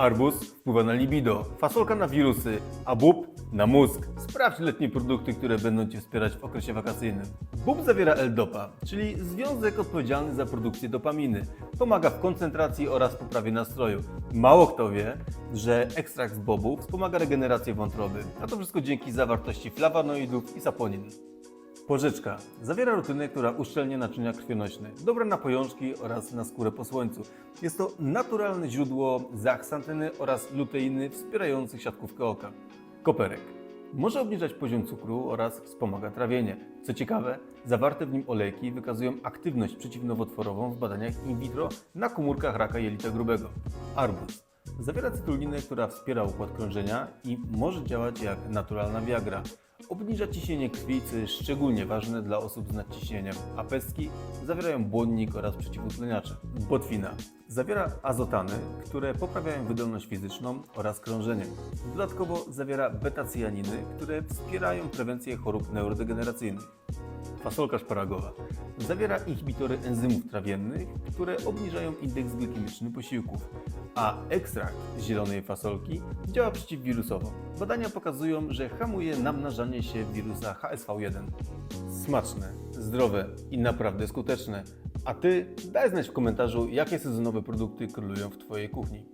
Arbuz wpływa na libido, fasolka na wirusy, a bób na mózg. Sprawdź letnie produkty, które będą Cię wspierać w okresie wakacyjnym. Bób zawiera L-dopa, czyli związek odpowiedzialny za produkcję dopaminy. Pomaga w koncentracji oraz poprawie nastroju. Mało kto wie, że ekstrakt z bobu wspomaga regenerację wątroby, a to wszystko dzięki zawartości flawanoidów i saponin. Porzeczka. Zawiera rutynę, która uszczelnia naczynia krwionośne. Dobra na pojączki oraz na skórę po słońcu. Jest to naturalne źródło zaksantyny oraz luteiny wspierających siatkówkę oka. Koperek. Może obniżać poziom cukru oraz wspomaga trawienie. Co ciekawe, zawarte w nim olejki wykazują aktywność przeciwnowotworową w badaniach in vitro na komórkach raka jelita grubego. Arbuz. Zawiera cytrulinę, która wspiera układ krążenia i może działać jak naturalna viagra. Obniża ciśnienie krwi, co jest szczególnie ważne dla osób z nadciśnieniem, a pestki zawierają błonnik oraz przeciwutleniacze. Botwina zawiera azotany, które poprawiają wydolność fizyczną oraz krążenie. Dodatkowo zawiera beta-cyjaniny, które wspierają prewencję chorób neurodegeneracyjnych. Fasolka szparagowa zawiera inhibitory enzymów trawiennych, które obniżają indeks glikemiczny posiłków, a ekstrakt z zielonej fasolki działa przeciwwirusowo. Badania pokazują, że hamuje namnażanie się wirusa HSV1. Smaczne, zdrowe i naprawdę skuteczne. A Ty daj znać w komentarzu, jakie sezonowe produkty królują w Twojej kuchni.